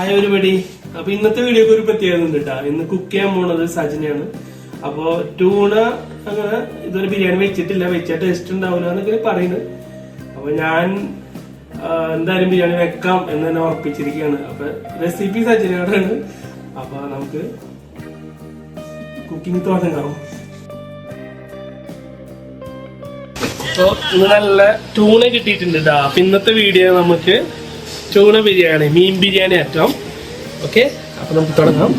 ആയ ഒരു പടി അപ്പൊ ഇന്നത്തെ വീഡിയോക്ക് ഒരു പ്രത്യേകത ഉണ്ട് ഇന്ന് കുക്ക് ചെയ്യാൻ പോണത് സജിനയാണ്. അപ്പൊ ട്യൂണ അങ്ങനെ ഇതുവരെ ബിരിയാണി വെച്ചിട്ടില്ല. വെച്ചാൽ ടേസ്റ്റ് ഉണ്ടാവില്ല എന്നൊക്കെ പറയുന്നത്. അപ്പൊ ഞാൻ എന്തായാലും ബിരിയാണി വെക്കാം എന്ന് തന്നെ ഉറപ്പിച്ചിരിക്കുകയാണ്. അപ്പൊ റെസിപ്പി സജിനാണ് അപ്പൊ നമുക്ക് കുക്കിംഗ് തുടങ്ങാം. അപ്പൊ ഇന്ന് നല്ല ടൂണ കിട്ടിയിട്ടുണ്ട് കേട്ടോ ഇന്നത്തെ വീഡിയോ നമുക്ക് ടൂണ ബിരിയാണി മീൻ ബിരിയാണി അറ്റം ഓക്കെ അപ്പൊ നമുക്ക് തുടങ്ങാം.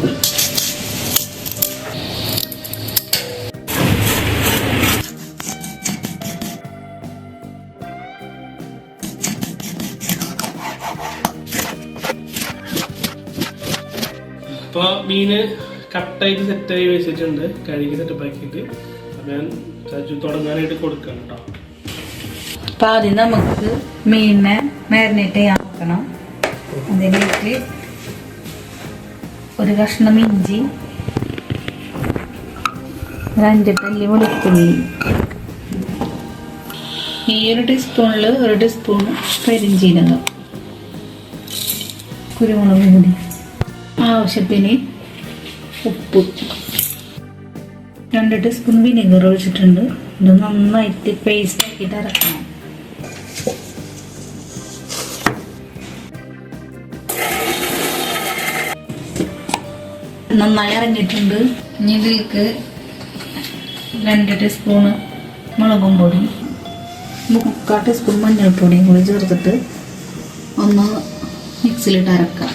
അപ്പോൾ മീന് കട്ടായിട്ട് സെറ്റായി വെച്ചിട്ടുണ്ട്. കഴുകി സെറ്റപ്പാക്കിയിട്ട്. ഞാൻ തുടങ്ങാനായിട്ട് കൊടുക്കണം കേട്ടോ അപ്പൊ ആദ്യം നമുക്ക് മീനിനെ മാരിനേറ്റ് ചെയ്യാൻ വെക്കണം അതിലേക്ക് ഒരു കഷ്ണം ഇഞ്ചി രണ്ട് തല്ലി വെളുത്തുള്ളി. ഈ ഒരു ടീസ്പൂണിൽ ഒരു ടീസ്പൂൺ പെരിഞ്ചീരകം. കുരുമുളക് പൊടി. ആവശ്യത്തിന് ഉപ്പ്. രണ്ട് ടീസ്പൂൺ വിനെഗർ ഒഴിച്ചിട്ടുണ്ട്. ഇത് നന്നായിട്ട് പേസ്റ്റ് ആക്കിയിട്ട് അരക്കണം. നന്നായി അരഞ്ഞിട്ടുണ്ട് ഇനി ഇതിലേക്ക് രണ്ട് ടീസ്പൂണ് മുളകും പൊടി. മുക്കാൽ ടീസ്പൂൺ മഞ്ഞൾപ്പൊടിയും കൂടി ചേർത്തിട്ട് ഒന്ന് മിക്സിലിട്ട് അരക്കാം.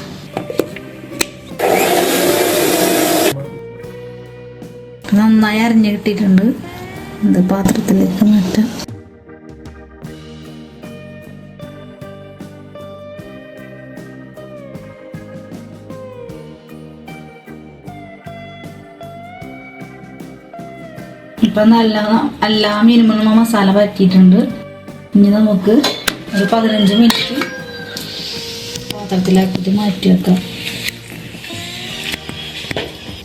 നന്നായി അരിഞ്ഞ് കിട്ടിയിട്ടുണ്ട്. ഇത് പാത്രത്തിലേക്ക് മാറ്റാം. ഇപ്പം നല്ല എല്ലാ മീനും മസാല പറ്റിയിട്ടുണ്ട് ഇനി നമുക്ക് ഒരു പതിനഞ്ച് മിനിറ്റ് പാത്രത്തിലാക്കിയിട്ട് മാറ്റി വെക്കാം.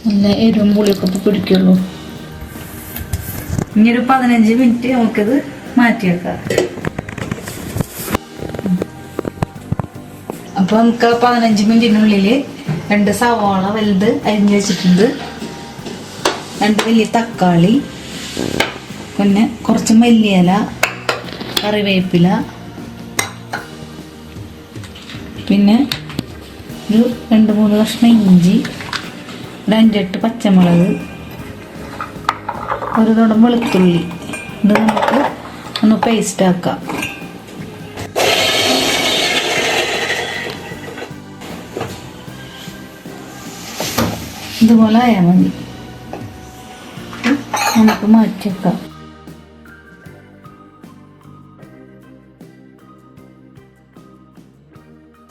നല്ല എരിവും പുളിയൊക്കെ ഇപ്പം പിടിക്കുള്ളൂ. ഇനി ഒരു പതിനഞ്ച് മിനിറ്റ് നമുക്കിത് മാറ്റി വെക്കാം. അപ്പോൾ നമുക്ക് പതിനഞ്ച് മിനിറ്റിനുള്ളിൽ രണ്ട് സവാള വലുത് അരിഞ്ഞ് വെച്ചിട്ടുണ്ട്. രണ്ട് വലിയ തക്കാളി പിന്നെ കുറച്ച് മല്ലിയില കറിവേപ്പില പിന്നെ ഒരു രണ്ട് മൂന്ന് കഷ്ണം ഇഞ്ചി ഒരു അഞ്ചെട്ട് പച്ചമുളക് ഒരു തുടം വെളുത്തുള്ളി. ഇത് നമുക്ക് ഒന്ന് പേസ്റ്റ് ആക്കാം. ഇതുപോലെ ആയാൽ മതി. നമുക്ക് മാറ്റി വെക്കാം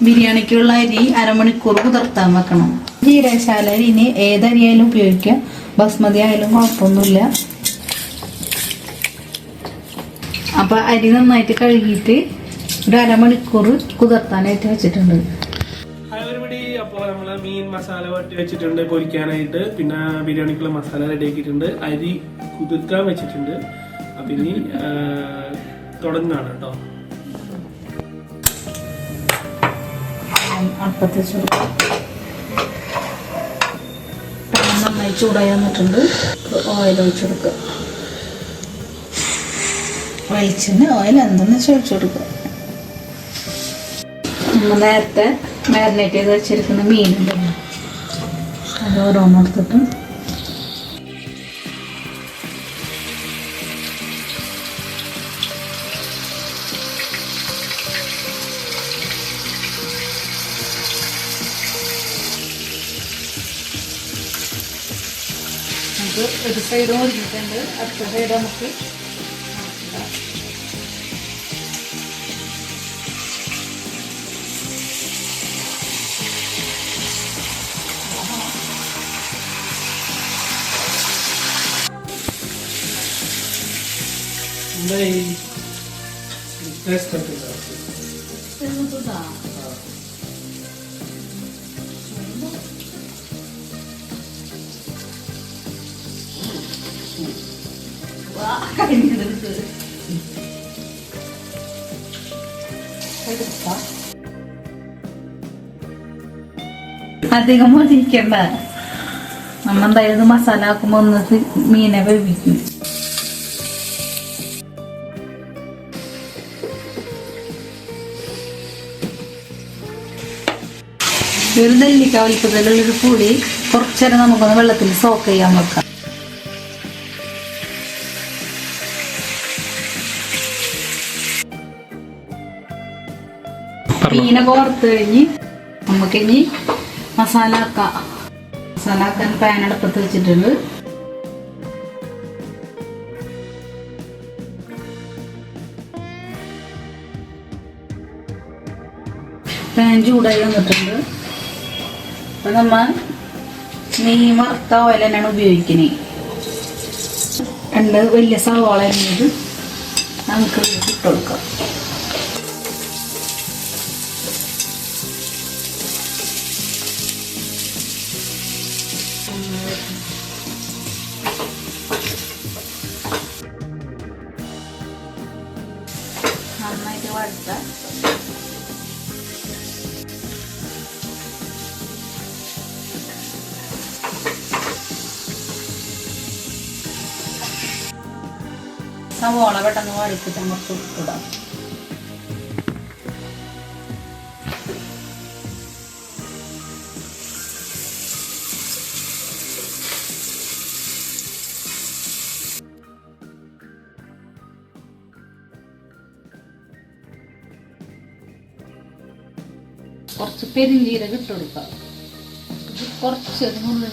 ബിരിയാണിക്കുള്ള അരി അരമണിക്കൂർ കുതിർത്താൻ വെക്കണം. ജീരകശാല ഇനി ഏതരിയായാലും ഉപയോഗിക്കാം. ബസ്മതി ആയാലും കുഴപ്പമൊന്നുമില്ല. അപ്പൊ അരി നന്നായിട്ട് കഴുകിയിട്ട് ഒരു അരമണിക്കൂർ കുതിർത്താനായിട്ട് വെച്ചിട്ടുണ്ട്. മീൻ മസാല വട്ടി വെച്ചിട്ടുണ്ട് പൊരിക്കാനായിട്ട്. പിന്നെ ബിരിയാണിക്കുള്ള മസാല റെഡി ആക്കിയിട്ടുണ്ട്. അരി കുതിർക്കാൻ വെച്ചിട്ടുണ്ട്. അപ്പൊ ഇനി തുടങ്ങാണ് കേട്ടോ നന്നായി ചൂടായി വന്നിട്ടുണ്ട്. ഓയിൽ ഒഴിച്ചെടുക്കുക വെളിച്ചെണ്ണ ഓയിൽ എന്തെന്ന് വെച്ചാൽ ഒഴിച്ചു കൊടുക്കുക. നമ്മൾ നേരത്തെ മാരിനേറ്റ് ചെയ്ത് വെച്ചിരിക്കുന്ന മീനുണ്ടല്ലോ അത് ഓരോന്നെടുത്തിട്ട്. നമുക്ക് ഒരു സൈഡ് മുറിഞ്ഞിട്ടുണ്ട് അടുത്ത സൈഡ് നമുക്ക് എന്തായി ടേസ്റ്റ് ഒക്കെ ഉണ്ടോ? ചെറുതാ ആ. അധികം മതിക്കണ്ട നമ്മ എന്തായാലും മസാല ആക്കുമ്പോ ഒന്ന് മീനെ വേവിക്കും. ഒരു നെല്ലിക്ക വലിപ്പത്തിലുള്ളൊരു പുളി കുറച്ചേരം നമുക്കൊന്ന് വെള്ളത്തിൽ സോക്ക് ചെയ്യാൻ വെക്കാം. മീനെ കോർത്ത് കഴിഞ്ഞ് നമുക്ക് ഇനി മസാല ആക്കാം. മസാല ആക്കാൻ പാൻ അടുപ്പത്ത് വെച്ചിട്ടുണ്ട്. പാൻ ചൂടായി വന്നിട്ടുണ്ട്. അപ്പൊ നമ്മ മീൻ വറുത്ത ഓയിൽ തന്നെയാണ് ഉപയോഗിക്കുന്നത് രണ്ട് വലിയ സവാള അരിഞ്ഞത് നമുക്ക് ഇട്ട് കൊടുക്കാം. സവോള പെട്ടെന്ന് വറുത്തിട്ട് നമുക്ക് ഇടാം. കുറച്ച് പെരിഞ്ചീരകം ഇട്ട് കൊടുക്കാം. കുറച്ച് നുള്ള്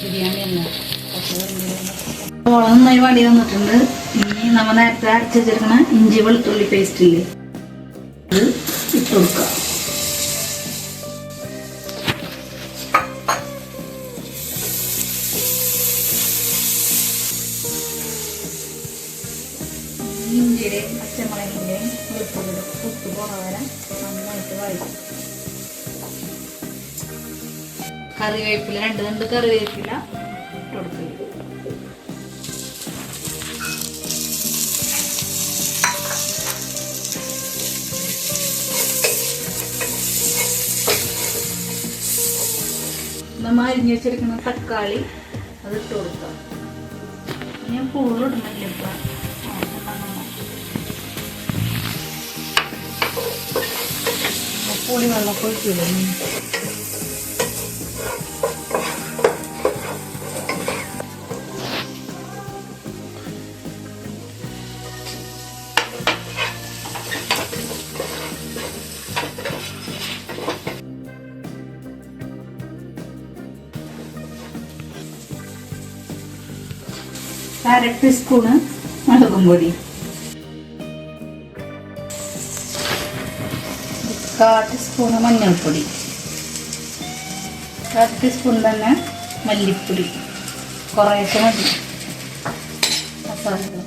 ബിരിയാണി സവാള നന്നായി വാടി വന്നിട്ടുണ്ട്. ഇനി നമ്മൾ നേരത്തെ അരച്ച് ഇഞ്ചി വെളുത്തുള്ളി പേസ്റ്റ് ഇല്ലേ അത് ഇട്ട് കൊടുക്കാം. ഇഞ്ചിയുടെയും പച്ചമുളകിന്റെയും വെളുത്തുള്ളിയുടെ ഉപ്പ് പോണ വരെ നന്നായിട്ട് വഴറ്റും കറിവേപ്പില രണ്ട് രണ്ട് കറിവേപ്പില ഇട്ട് കൊടുക്കുക നമ്മൾ അരിഞ്ഞ് തക്കാളി അത് ഇട്ട് കൊടുക്കാം. ഞാൻ കൂടുതലിടുന്നില്ല ഇപ്പം. പൊടി വെള്ളം അര ടീസ്പൂണ് മുളകും പൊടി. കാ ടീസ്പൂണ് മഞ്ഞൾപ്പൊടി. കാ ടീസ്പൂൺ തന്നെ മല്ലിപ്പൊടി. കുറേശ്ശെ മതി. മസാലകളൊക്കെ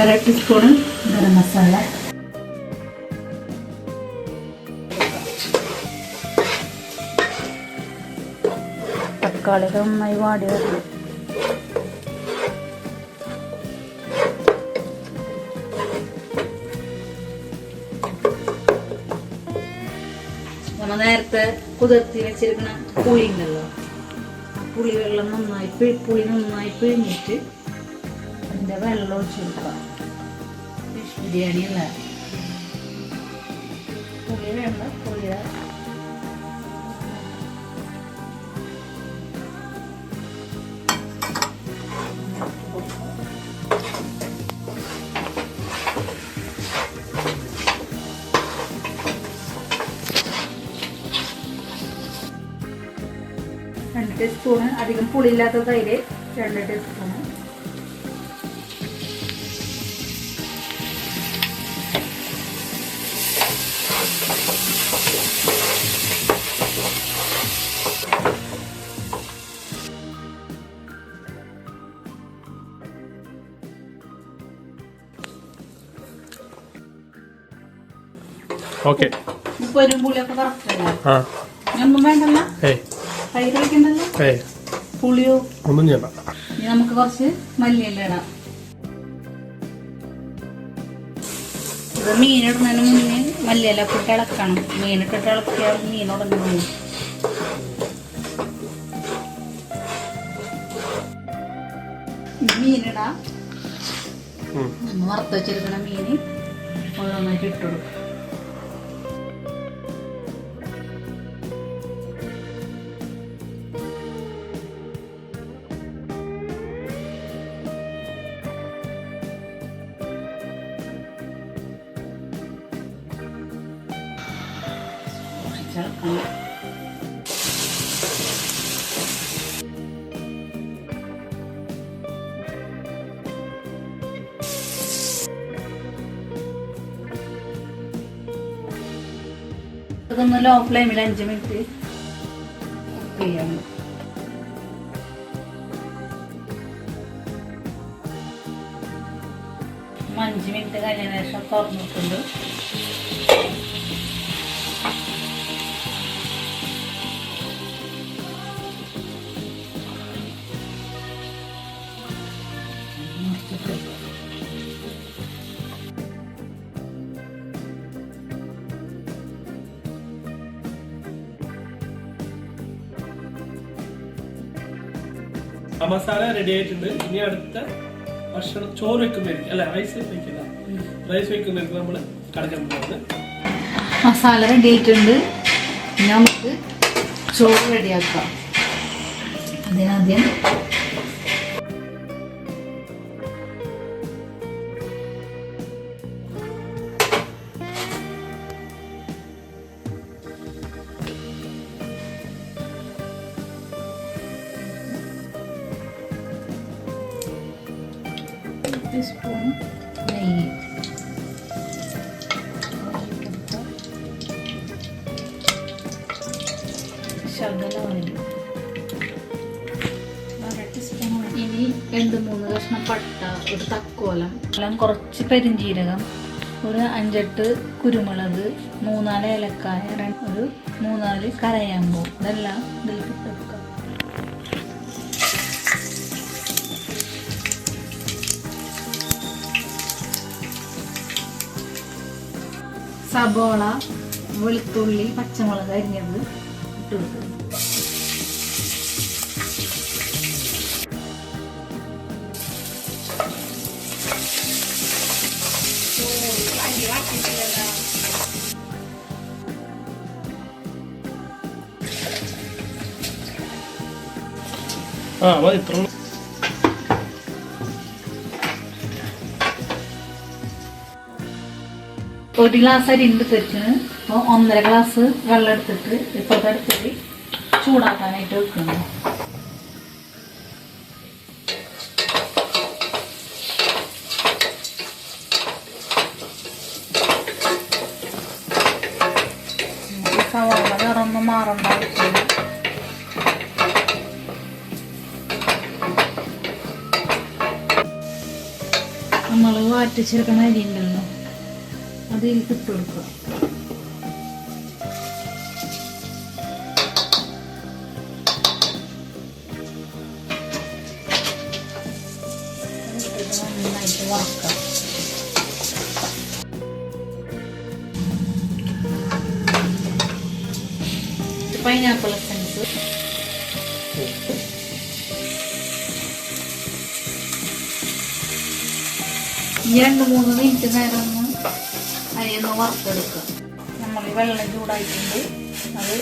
അര ടീസ്പൂണ് ഗരം മസാല. തക്കാളി നന്നായി വാടി വരും നമ്മ നേരത്തെ കുതിർത്തി വെച്ചിരിക്കുന്ന പുളി ഉണ്ടല്ലോ. പുളി വെള്ളം നന്നായി പുളി നന്നായി പിഴിഞ്ഞിട്ട് അതിന്റെ വെള്ളം ഒഴിച്ചു കൊടുക്കാം ബിരിയാണി അല്ല? പുളി വേണ്ട പുളിയുടെ രണ്ട് ടീസ്പൂണ് അധികം പുളിയില്ലാത്ത തൈര് രണ്ട് ടീസ്പൂണ് ഓക്കെ. ഉപ്പരും പുളിയൊക്കെ കറക്റ്റല്ല ആ. ഒന്നും വേണ്ടല്ല? ഏയ്. തൈര് ഏയ്. പുളിയോ? ഒന്നും ചെയ്യണ്ട. ഇനി നമുക്ക് കുറച്ച് മല്ലിയില ഇടാം. ഇത് മീനിടുന്നതിന് മുന്നേ മല്ലിയില ഇട്ട് ഇളക്കണം. മീനിട്ടിട്ട് ഇളക്കിയാൽ മീൻ ഉടഞ്ഞു പോകും. മീനിടാം ഉം. നമ്മൾ വറുത്ത് വെച്ചിരിക്കുന്ന മീന് ഓരോന്നായിട്ട് ഇട്ടുകൊടുക്കും ഇതൊന്ന് ലോ ഫ്ലെയിമിൽ അഞ്ച് മിനിറ്റ് കുക്ക് ചെയ്യാം. അഞ്ച് മിനിറ്റ് കഴിഞ്ഞ ശേഷം തുറന്നിട്ടുണ്ട്. ആ മസാല റെഡി ആയിട്ടുണ്ട്. ഇനി അടുത്ത ഭക്ഷണം ചോറ് വെക്കുമ്പോഴേക്കും അല്ല റൈസ് വെക്കില്ല റൈസ് വെക്കുമ്പോഴേക്കും നമ്മൾ കടക്കാൻ പോകുന്നത് മസാല റെഡി ആയിട്ടുണ്ട്. നമുക്ക് ചോറ് റെഡിയാക്കാം അതിനാദ്യം ടീസ്പൂൺ നെയ്യ് ശകല ഓയിൽ ഇനി രണ്ട് മൂന്ന് കഷ്ണം പട്ട ഒരു തക്കോലം. എല്ലാം കുറച്ച് പെരിഞ്ചീരകം ഒരു അഞ്ചെട്ട് കുരുമുളക് മൂന്നാൽ ഏലക്കായ ഒരു മൂന്നാൽ കരയാമ്പൂ. ഇതെല്ലാം ഇതിൽ ഇട്ടെടുക്കാം സബോള വെളുത്തുള്ളി പച്ചമുളക് അരിഞ്ഞത് ഇട്ട് കൊടുക്കുക. ആ മതി ഇത്ര ഒരു ഗ്ലാസ് അരി ഉണ്ട് തെറ്റിന് അപ്പോൾ ഒന്നര ഗ്ലാസ് വെള്ളം എടുത്തിട്ട് ഇപ്പോഴത്തെ എടുത്തിട്ട് ചൂടാക്കാനായിട്ട് വെക്കുന്നു. സവാള കറന്ന് വാറ്റിച്ചെടുക്കണ അരി ഉണ്ടല്ലോ. അതിൽ ഇട്ട് കൊടുക്കുക. നന്നായിട്ട് വറക്കാം പൈനാപ്പിൾ എസൻസ് രണ്ട് മൂന്ന് മിനിറ്റ് നേരം ഒന്ന് അരിയൊന്ന് വറുത്തെടുക്കുക നമ്മൾ വെള്ളം ചൂടായിട്ടുണ്ട്. അത്.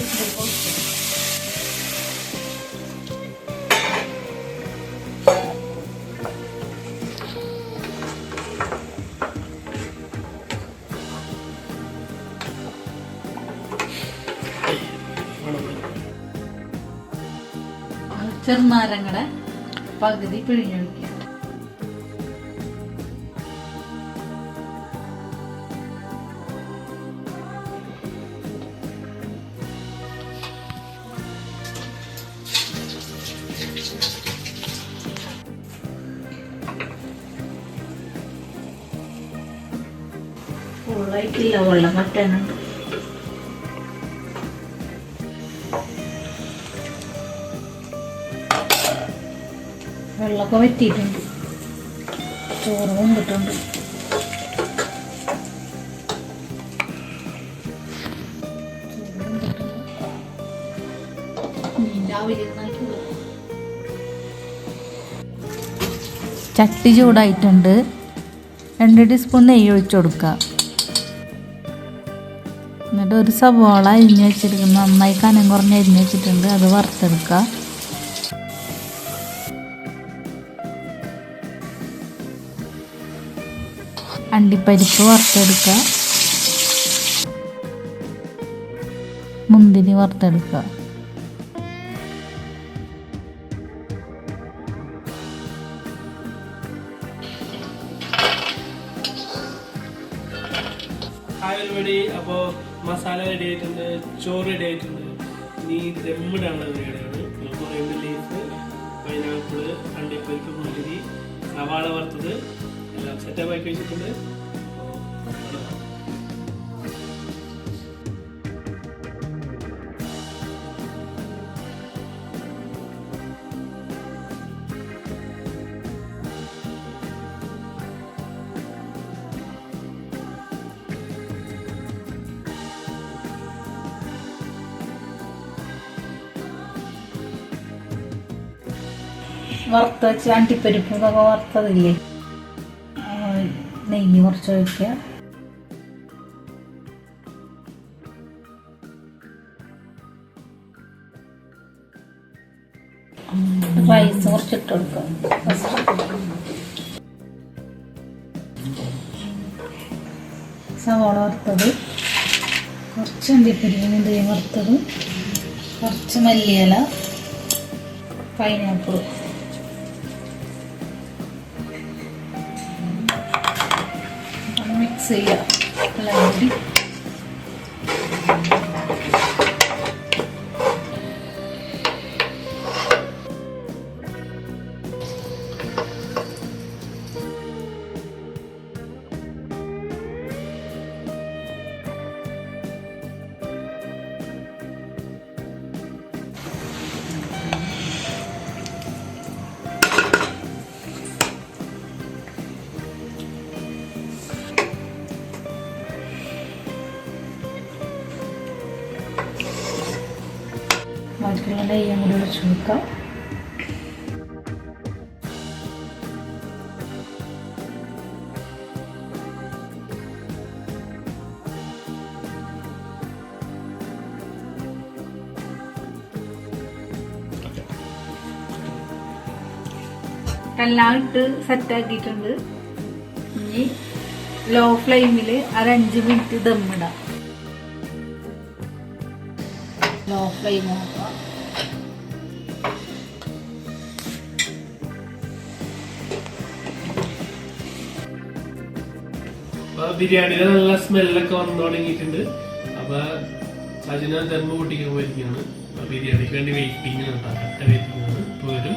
അത് ചെറുനാരങ്ങടെ പകുതി പിഴിഞ്ഞൊഴിക്കുക. വൈറ്റില്ല വെള്ളം വറ്റാനുണ്ട് വെള്ളമൊക്കെ വറ്റിയിട്ടുണ്ട്. ചോറ് കൊണ്ടിട്ടുണ്ട്. ചട്ടി ചൂടായിട്ടുണ്ട്. രണ്ട് ടീസ്പൂൺ നെയ്യ് ഒഴിച്ചു കൊടുക്കുക. എന്നിട്ട് ഒരു സവാള അരിഞ്ഞ് വെച്ചിരിക്കുന്നു. നന്നായി കനം കുറഞ്ഞ് അരിഞ്ഞ് വെച്ചിട്ടുണ്ട്. അത് വറുത്തെടുക്കുക അണ്ടിപ്പരിപ്പ് വറുത്തെടുക്കുക മുന്തിരി വറുത്തെടുക്കുക മസാല റെഡി ആയിട്ടുണ്ട് ചോറ് റെഡി ആയിട്ടുണ്ട്. ഇനി ദമ്മിടാനുള്ള പരിപാടിയാണ് കുറേ ലീഫ് പൈനാപ്പിൾ അണ്ടിപ്പരിപ്പ് മുന്തിരി സവാള വറുത്തത് എല്ലാം സെറ്റപ്പ് ആക്കി വെച്ചിട്ടുണ്ട്. വറുത്ത വെച്ച് അണ്ടിപ്പരിപ്പ് ഇതൊക്കെ വറുത്തതില്ലേ? നെയ്യ് കുറച്ച് ഒഴിക്കുക. റൈസ് കുറച്ചിട്ട് കൊടുക്കുക. സവാള വറുത്തത്. കുറച്ച് അണ്ടിപ്പരിപ്പ് നെയ്യ് വറുത്തത്. കുറച്ച് മല്ലിയില പൈനാപ്പിൾ മിക്സ് ചെയ്യുക കൊടുക്കാം എല്ലാം ഇട്ട് സെറ്റാക്കിയിട്ടുണ്ട് ഇനി ലോ ഫ്ലെയിമിൽ ഒരു അഞ്ച് മിനിറ്റ് ദമ്മിടാം ലോ ഫ്ലെയിം ബിരിയാണിയുടെ നല്ല സ്മെല്ലൊക്കെ വന്നു തുടങ്ങിയിട്ടുണ്ട്. അപ്പൊ സജിന ജന്മ കൂട്ടിക്കാൻ പോയിരിക്കുകയാണ്. ബിരിയാണിക്ക് വേണ്ടി വെയിറ്റിംഗ് ആണ് വെയിറ്റിംഗ് ആണ്. ഇപ്പൊ വരും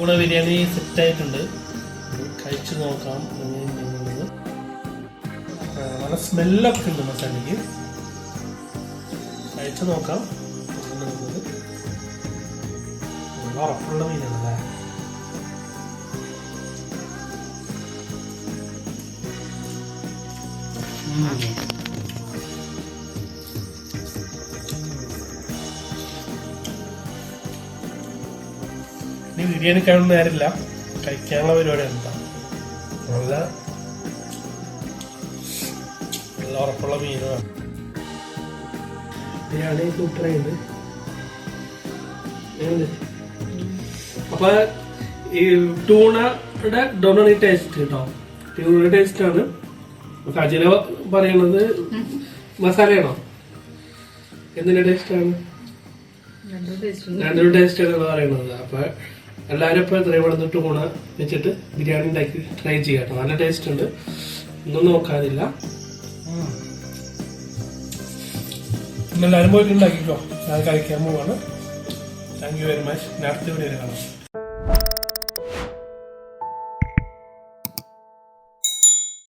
കൂടെ ബിരിയാണി സെറ്റ് ആയിട്ടുണ്ട് കഴിച്ചു നോക്കാം നല്ല സ്മെല്ലൊക്കെ ഉണ്ട് മസാലയ്ക്ക് കഴിച്ചു നോക്കാം. നല്ല ഉറപ്പുള്ള മീനാണല്ലേ ഉം. ബിരിയാണി കാണുന്ന നേരമില്ല കഴിക്കാനുള്ള പരിപാടി എന്താ നല്ല നല്ല ഉറപ്പുള്ള മീനുമാണ് ബിരിയാണി സൂപ്പറായിട്ട് അപ്പൊ ഈ ടൂണയുടെ ഡൊണി ടേസ്റ്റ് കേട്ടോ ട്യൂണയുടെ ടേസ്റ്റ് ആണ്. സജിന പറയണത് മസാലയാണോ? എന്തിന്റെ ടേസ്റ്റ് ആണ്. രണ്ടൊരു ടേസ്റ്റ് ആണ് പറയുന്നത് അപ്പൊ എല്ലാവരും ഇപ്പോൾ ഇത്രയും വളർന്നിട്ട് കൂണ വെച്ചിട്ട് ബിരിയാണി ഉണ്ടാക്കി ട്രൈ ചെയ്യാം കേട്ടോ നല്ല ടേസ്റ്റ് ഉണ്ട്. ഒന്നും നോക്കാതില്ല എല്ലാവരും പോയിട്ട് ഉണ്ടാക്കിക്കോ. ഞാൻ കഴിക്കാൻ പോവാണ്. താങ്ക് യു വെരി മച്ച് ഞാൻ അടുത്ത വീഡിയോ കാണാം.